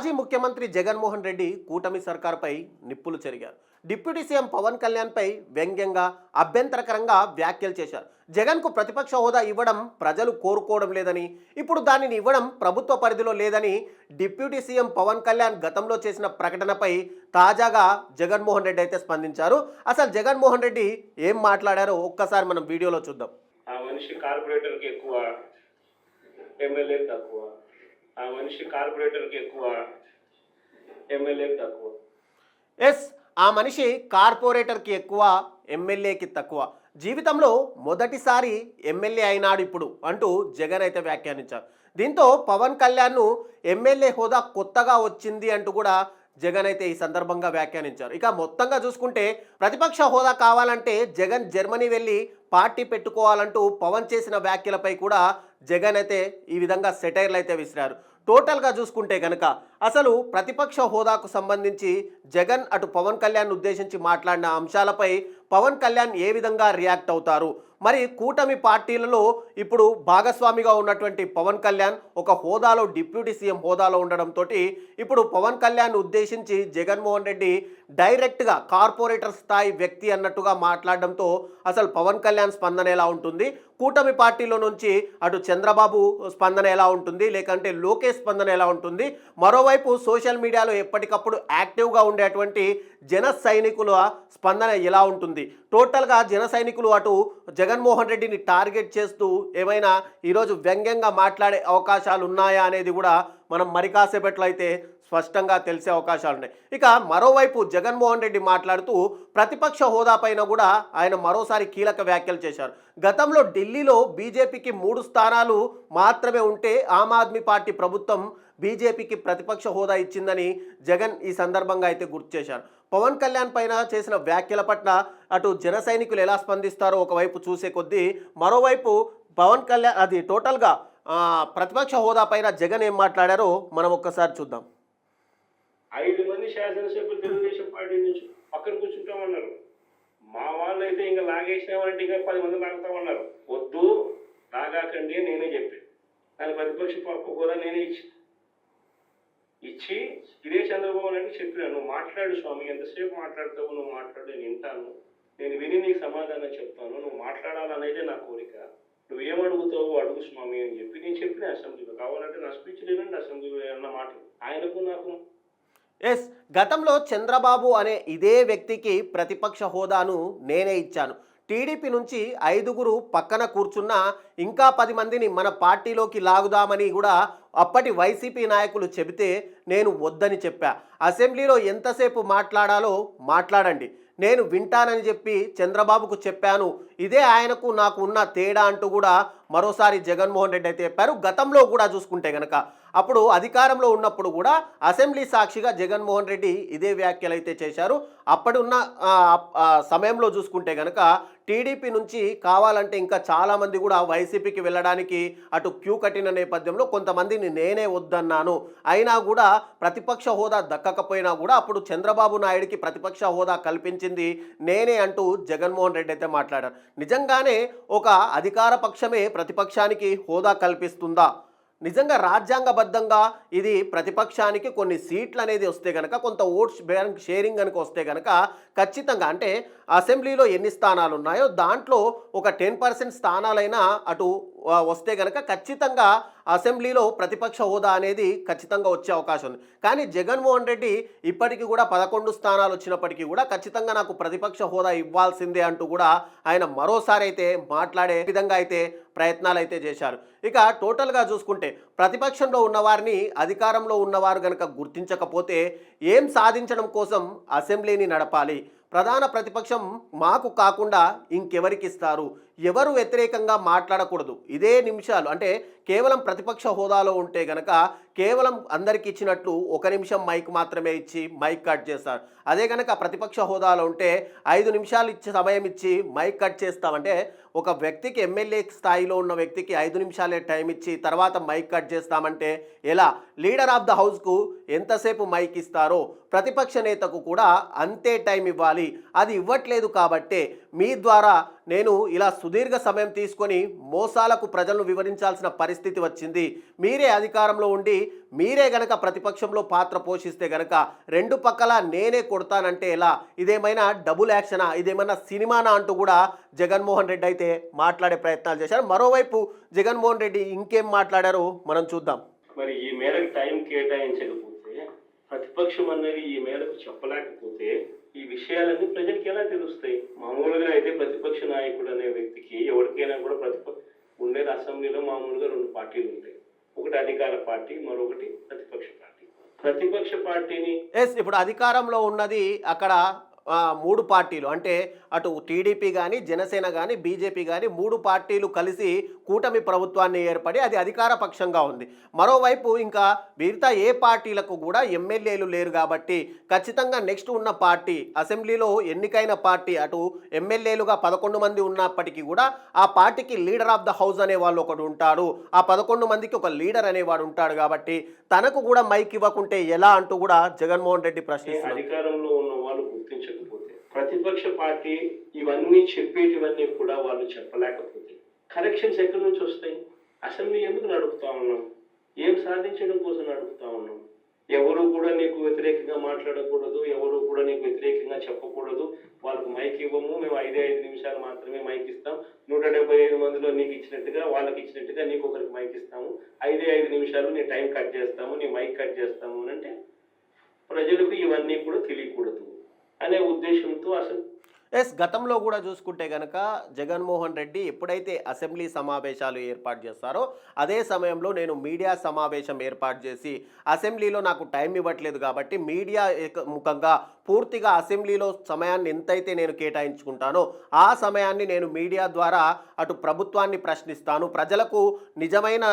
మాజీ ముఖ్యమంత్రి జగన్మోహన్ రెడ్డి కూటమి సర్కార్పై నిప్పులు చెరిగారు. డిప్యూటీ సీఎం పవన్ కళ్యాణ్పై వ్యంగ్యంగా అభ్యంతరకరంగా వ్యాఖ్యలు చేశారు. జగన్కు ప్రతిపక్ష హోదా ఇవ్వడం ప్రజలు కోరుకోవడం లేదని ఇప్పుడు దానిని ఇవ్వడం ప్రభుత్వ పరిధిలో లేదని డిప్యూటీ సీఎం పవన్ కళ్యాణ్ గతంలో చేసిన ప్రకటనపై తాజాగా జగన్మోహన్ రెడ్డి అయితే స్పందించారు. అసలు జగన్మోహన్ రెడ్డి ఏం మాట్లాడారో ఒక్కసారి మనం వీడియోలో చూద్దాం. ఆ మనిషి కార్పొరేటర్కి ఎక్కువ ఎమ్మెల్యే తక్కువ. ఆ మనిషి కార్పొరేటర్కి ఎక్కువ ఎమ్మెల్యేకి తక్కువ. ఎస్ ఆ మనిషి కార్పొరేటర్కి ఎక్కువ ఎమ్మెల్యేకి తక్కువ. జీవితంలో మొదటిసారి ఎమ్మెల్యే అయినాడు ఇప్పుడు అంటూ జగన్ అయితే వ్యాఖ్యానించారు. దీంతో పవన్ కళ్యాణ్ను ఎమ్మెల్యే హోదా కొత్తగా వచ్చింది అంటూ కూడా జగన్ అయితే ఈ సందర్భంగా వ్యాఖ్యానించారు. ఇక మొత్తంగా చూసుకుంటే ప్రతిపక్ష హోదా కావాలంటే జగన్ జర్మనీ వెళ్ళి పార్టీ పెట్టుకోవాలంటూ పవన్ చేసిన వ్యాఖ్యలపై కూడా జగన్ అయితే ఈ విధంగా సెటైర్లు అయితే విసిరారు. టోటల్గా చూసుకుంటే కనుక అసలు ప్రతిపక్ష హోదాకు సంబంధించి జగన్ అటు పవన్ కళ్యాణ్ ఉద్దేశించి మాట్లాడిన అంశాలపై పవన్ కళ్యాణ్ ఏ విధంగా రియాక్ట్ అవుతారు? మరి కూటమి పార్టీలలో ఇప్పుడు భాగస్వామిగా ఉన్నటువంటి పవన్ కళ్యాణ్ ఒక హోదాలో డిప్యూటీ సీఎం హోదాలో ఉండడంతో ఇప్పుడు పవన్ కళ్యాణ్ ఉద్దేశించి జగన్మోహన్ రెడ్డి డైరెక్ట్గా కార్పొరేటర్ స్థాయి వ్యక్తి అన్నట్టుగా మాట్లాడడంతో అసలు పవన్ కళ్యాణ్ స్పందన ఎలా ఉంటుంది? కూటమి పార్టీలో నుంచి అటు చంద్రబాబు స్పందన ఎలా ఉంటుంది? లేకంటే లోకేష్ స్పందన ఎలా ఉంటుంది? మరోవైపు సోషల్ మీడియాలో ఎప్పటికప్పుడు యాక్టివ్గా ఉండేటువంటి జన సైనికుల స్పందన ఎలా ఉంటుంది? టోటల్గా జన సైనికులు అటు జగన్మోహన్ రెడ్డిని టార్గెట్ చేస్తూ ఏమైనా ఈరోజు వ్యంగ్యంగా మాట్లాడే అవకాశాలు ఉన్నాయా అనేది కూడా మనం మరి కాసేపట్లో అయితే స్పష్టంగా తెలిసే అవకాశాలు ఉన్నాయి. ఇక మరోవైపు జగన్మోహన్ రెడ్డి మాట్లాడుతూ ప్రతిపక్ష హోదా పైన కూడా ఆయన మరోసారి కీలక వ్యాఖ్యలు చేశారు. గతంలో ఢిల్లీలో బీజేపీకి మూడు స్థానాలు మాత్రమే ఉంటే ఆమ్ ఆద్మీ పార్టీ ప్రభుత్వం బీజేపీకి ప్రతిపక్ష హోదా ఇచ్చిందని జగన్ ఈ సందర్భంగా అయితే గుర్తు చేశారు. పవన్ కళ్యాణ్ పైన చేసిన వ్యాఖ్యల పట్ల అటు జన సైనికులు ఎలా స్పందిస్తారో ఒకవైపు చూసే కొద్దీ మరోవైపు పవన్ కళ్యాణ్ అది టోటల్గా ప్రతిపక్ష హోదా పైన జగన్ ఏం మాట్లాడారో మనం ఒక్కసారి చూద్దాం. ఐదు మంది శాసనసభ్యులు తెలుగుదేశం పార్టీ నుంచి పక్కన కూర్చుంటామన్నారు. మా వాళ్ళు అయితే ఇంకా లాగేసినామంటే ఇంకా పది మంది లాగుతామన్నారు. వద్దు లాగాకండి నేనే చెప్పాను. దాని ప్రతిపక్ష పప్పు కూడా నేనే ఇచ్చి ఇచ్చి ఇదే చంద్రబాబు నాయుడు చెప్పినాను నువ్వు మాట్లాడు స్వామి ఎంతసేపు మాట్లాడతావు నువ్వు మాట్లాడు నేను వింటాను. నేను విని నీకు సమాధానం చెప్తాను. నువ్వు మాట్లాడాలనేదే నా కోరిక. నువ్వేమడుగుతావు అడుగు స్వామి అని చెప్పి నేను చెప్పిన అసెంబ్లీలో. కావాలంటే నా స్పీచ్ లేనండి అసెంబ్లీలో అన్న మాట. ఆయనకు నాకు ఎస్ గతంలో చంద్రబాబు అనే ఇదే వ్యక్తికి ప్రతిపక్ష హోదాను నేనే ఇచ్చాను. టీడీపీ నుంచి ఐదుగురు పక్కన కూర్చున్న ఇంకా పది మందిని మన పార్టీలోకి లాగుదామని కూడా అప్పటి వైసీపీ నాయకులు చెబితే నేను వద్దని చెప్పా. అసెంబ్లీలో ఎంతసేపు మాట్లాడాలో మాట్లాడండి. నేను వింటానని చెప్పి చంద్రబాబుకు చెప్పాను. ఇదే ఆయనకు నాకు ఉన్న తేడా అంటూ కూడా మరోసారి జగన్మోహన్ రెడ్డి అయితే చెప్పారు. గతంలో కూడా చూసుకుంటే కనుక అప్పుడు అధికారంలో ఉన్నప్పుడు కూడా అసెంబ్లీ సాక్షిగా జగన్మోహన్ రెడ్డి ఇదే వ్యాఖ్యలు అయితే చేశారు. అప్పుడున్న ఉన్న సమయంలో చూసుకుంటే కనుక టీడీపీ నుంచి కావాలంటే ఇంకా చాలామంది కూడా వైసీపీకి వెళ్ళడానికి అటు క్యూ కట్టిన నేపథ్యంలో కొంతమందిని నేనే వద్దన్నాను. అయినా కూడా ప్రతిపక్ష హోదా దక్కకపోయినా కూడా అప్పుడు చంద్రబాబు నాయుడికి ప్రతిపక్ష హోదా కల్పించింది నేనే అంటూ జగన్మోహన్ రెడ్డి అయితే మాట్లాడారు. నిజంగానే ఒక అధికార పక్షమే ప్రతిపక్షానికి హోదా కల్పిస్తుందా? నిజంగా రాజ్యాంగబద్ధంగా ఇది ప్రతిపక్షానికి కొన్ని సీట్లు అనేది వస్తే కనుక కొంత ఓట్స్ బ్యాంక్ షేరింగ్ కనుక వస్తే కనుక ఖచ్చితంగా అంటే అసెంబ్లీలో ఎన్ని స్థానాలు ఉన్నాయో దాంట్లో ఒక టెన్ పర్సెంట్ స్థానాలైనా అటు వస్తే కనుక ఖచ్చితంగా అసెంబ్లీలో ప్రతిపక్ష హోదా అనేది ఖచ్చితంగా వచ్చే అవకాశం ఉంది. కానీ జగన్మోహన్ రెడ్డి ఇప్పటికీ కూడా పదకొండు స్థానాలు వచ్చినప్పటికీ కూడా ఖచ్చితంగా నాకు ప్రతిపక్ష హోదా ఇవ్వాల్సిందే అంటూ కూడా ఆయన మరోసారి అయితే మాట్లాడే విధంగా అయితే ప్రయత్నాలు అయితే చేశారు. ఇక టోటల్గా చూసుకుంటే ప్రతిపక్షంలో ఉన్నవారిని అధికారంలో ఉన్నవారు కనుక గుర్తించకపోతే ఏం సాధించడం కోసం అసెంబ్లీని నడపాలి? ప్రధాన ప్రతిపక్షం మాకు కాకుండా ఇంకెవరికి ఇస్తారు? ఎవరు వ్యతిరేకంగా మాట్లాడకూడదు. ఇదే నిమిషాలు. అంటే కేవలం ప్రతిపక్ష హోదాలో ఉంటే గనక కేవలం అందరికి ఇచ్చినట్లు ఒక నిమిషం మైక్ మాత్రమే ఇచ్చి మైక్ కట్ చేస్తారు. అదే కనుక ప్రతిపక్ష హోదాలో ఉంటే ఐదు నిమిషాలు ఇచ్చే సమయం ఇచ్చి మైక్ కట్ చేస్తామంటే ఒక వ్యక్తికి ఎమ్మెల్యే స్థాయిలో ఉన్న వ్యక్తికి ఐదు నిమిషాలే టైం ఇచ్చి తర్వాత మైక్ కట్ చేస్తామంటే ఎలా? లీడర్ ఆఫ్ ద హౌస్కు ఎంతసేపు మైక్ ఇస్తారో ప్రతిపక్ష నేతకు కూడా అంతే టైం ఇవ్వాలి. అది ఇవ్వట్లేదు కాబట్టే మీ ద్వారా నేను ఇలా సుదీర్ఘ సమయం తీసుకొని మోసాలకు ప్రజలను వివరించాల్సిన పరిస్థితి వచ్చింది. మీరే అధికారంలో ఉండి మీరే గనక ప్రతిపక్షంలో పాత్ర పోషిస్తే గనక రెండు పక్కల నేనే కొడతానంటే ఎలా? ఇదేమైనా డబుల్ యాక్షనా? ఇదేమైనా సినిమానా అంటూ కూడా జగన్మోహన్ రెడ్డి అయితే మాట్లాడే ప్రయత్నాలు చేశారు. మరోవైపు జగన్మోహన్ రెడ్డి ఇంకేం మాట్లాడారో మనం చూద్దాం. మరి ఈ మేరకు టైం కేటాయించకపోతే ప్రతిపక్షం అనేది ఈ మేరకు చెప్పలేకపోతే ఈ విషయాలన్నీ ప్రజలకి ఎలా తెలుస్తాయి? మామూలుగా అయితే ప్రతిపక్ష నాయకుడు అనే వ్యక్తికి ఎవరికైనా కూడా ప్రతిపక్ష ఉండేది అసెంబ్లీలో మామూలుగా రెండు పార్టీలు ఉంటాయి. ఒకటి అధికార పార్టీ మరొకటి ప్రతిపక్ష పార్టీ. ప్రతిపక్ష పార్టీని ఎస్ ఇప్పుడు అధికారంలో ఉన్నది అక్కడ మూడు పార్టీలు. అంటే అటు టీడీపీ కానీ జనసేన కానీ బీజేపీ కానీ మూడు పార్టీలు కలిసి కూటమి ప్రభుత్వాన్ని ఏర్పడి అది అధికార పక్షంగా ఉంది. మరోవైపు ఇంకా మిగతా ఏ పార్టీలకు కూడా ఎమ్మెల్యేలు లేరు కాబట్టి ఖచ్చితంగా నెక్స్ట్ ఉన్న పార్టీ అసెంబ్లీలో ఎన్నికైన పార్టీ అటు ఎమ్మెల్యేలుగా పదకొండు మంది ఉన్నప్పటికీ కూడా ఆ పార్టీకి లీడర్ ఆఫ్ ద హౌస్ అనే వాళ్ళు ఒకడు ఉంటాడు. ఆ పదకొండు మందికి ఒక లీడర్ అనేవాడు ఉంటాడు కాబట్టి తనకు కూడా మైక్ ఇవ్వకుంటే ఎలా అంటూ కూడా జగన్మోహన్ రెడ్డి ఉన్న వాళ్ళు గుర్తించకపోతే ప్రతిపక్ష పార్టీ ఇవన్నీ చెప్పేటివన్నీ కూడా వాళ్ళు చెప్పలేకపోతే కరెక్షన్స్ ఎక్కడి నుంచి వస్తాయి? అసెంబ్లీ ఎందుకు నడుపుతా ఉన్నాం? ఏం సాధించడం కోసం నడుపుతా ఉన్నాం? ఎవరు కూడా నీకు వ్యతిరేకంగా మాట్లాడకూడదు ఎవరు కూడా నీకు వ్యతిరేకంగా చెప్పకూడదు. వాళ్ళకు మైక్ ఇవ్వము మేము ఐదే ఐదు నిమిషాలు మాత్రమే మైక్ ఇస్తాం. నూట డెబ్బై ఐదు మందిలో నీకు ఇచ్చినట్టుగా వాళ్ళకి ఇచ్చినట్టుగా నీకు ఒకరికి మైక్ ఇస్తాము. ఐదే ఐదు నిమిషాలు నీ టైం కట్ చేస్తాము నీ మైక్ కట్ చేస్తాము అని అంటే ప్రజలకు ఇవన్నీ కూడా తెలియకూడదు. అనే ఉద్దేశంతో అసలు ఎస్ గతంలో కూడా చూసుకుంటే గనక జగన్మోహన్ రెడ్డి ఎప్పుడైతే అసెంబ్లీ సమావేశాలు ఏర్పాటు చేస్తారో అదే సమయంలో నేను మీడియా సమావేశం ఏర్పాటు చేసి అసెంబ్లీలో నాకు టైం ఇవ్వట్లేదు కాబట్టి మీడియా ఏక- ముఖంగా పూర్తిగా అసెంబ్లీలో సమయాన్ని ఎంతైతే నేను కేటాయించుకుంటానో ఆ సమయాన్ని నేను మీడియా ద్వారా అటు ప్రభుత్వాన్ని ప్రశ్నిస్తాను. ప్రజలకు నిజమైన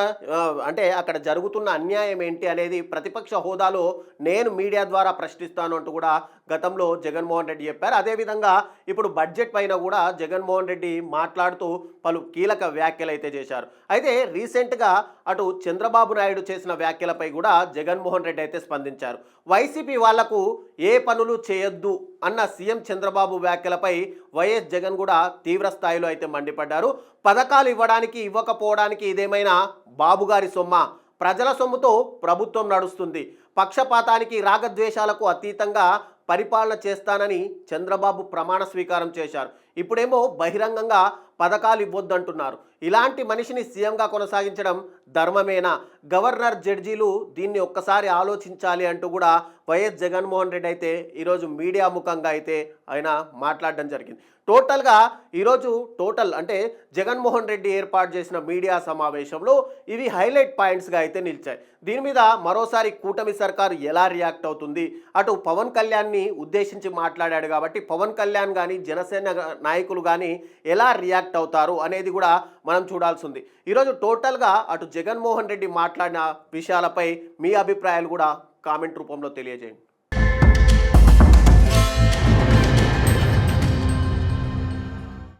అంటే అక్కడ జరుగుతున్న అన్యాయం ఏంటి అనేది ప్రతిపక్ష హోదాలో నేను మీడియా ద్వారా ప్రశ్నిస్తాను అంటూ కూడా గతంలో జగన్మోహన్ రెడ్డి చెప్పారు. అదేవిధంగా ఇప్పుడు బడ్జెట్ పైన కూడా జగన్మోహన్ రెడ్డి మాట్లాడుతూ పలు కీలక వ్యాఖ్యలు అయితే చేశారు. అయితే రీసెంట్గా అటు చంద్రబాబు నాయుడు చేసిన వ్యాఖ్యలపై కూడా జగన్మోహన్ రెడ్డి అయితే స్పందించారు. వైసీపీ వాళ్ళకు ఏ పనులు చేయొద్దు అన్న సీఎం చంద్రబాబు వ్యాఖ్యలపై వైఎస్ జగన్ కూడా తీవ్ర స్థాయిలో అయితే మండిపడ్డారు. పథకాలు ఇవ్వడానికి ఇవ్వకపోవడానికి ఇదేమైనా బాబుగారి సొమ్మ? ప్రజల సొమ్ముతో ప్రభుత్వం నడుస్తుంది. పక్షపాతానికి రాగద్వేషాలకు అతీతంగా పరిపాలన చేస్తానని చంద్రబాబు ప్రమాణ స్వీకారం చేశారు. ఇప్పుడేమో బహిరంగంగా పథకాలు ఇవ్వొద్దంటున్నారు. ఇలాంటి మనిషిని సీఎంగా కొనసాగించడం ధర్మమేనా? గవర్నర్ జడ్జీలు దీన్ని ఒక్కసారి ఆలోచించాలి అంటూ కూడా వైఎస్ జగన్మోహన్ రెడ్డి అయితే ఈరోజు మీడియా ముఖంగా అయితే ఆయన మాట్లాడడం జరిగింది. టోటల్గా ఈరోజు టోటల్ అంటే జగన్మోహన్ రెడ్డి ఏర్పాటు చేసిన మీడియా సమావేశంలో ఇవి హైలైట్ పాయింట్స్గా అయితే నిలిచాయి. దీని మీద మరోసారి కూటమి సర్కారు ఎలా రియాక్ట్ అవుతుంది? అటు పవన్ కళ్యాణ్ని ఉద్దేశించి మాట్లాడాడు కాబట్టి పవన్ కళ్యాణ్ కానీ జనసేన నాయకులు కానీ ఎలా రియాక్ట్ రియాక్ట్ అవుతారు అనేది కూడా మనం చూడాల్సి ఉంది ఈరోజు టోటల్గా అటు జగన్మోహన్ రెడ్డి మాట్లాడిన విషయాలపై మీ అభిప్రాయాలు కూడా కామెంట్ రూపంలో తెలియజేయండి.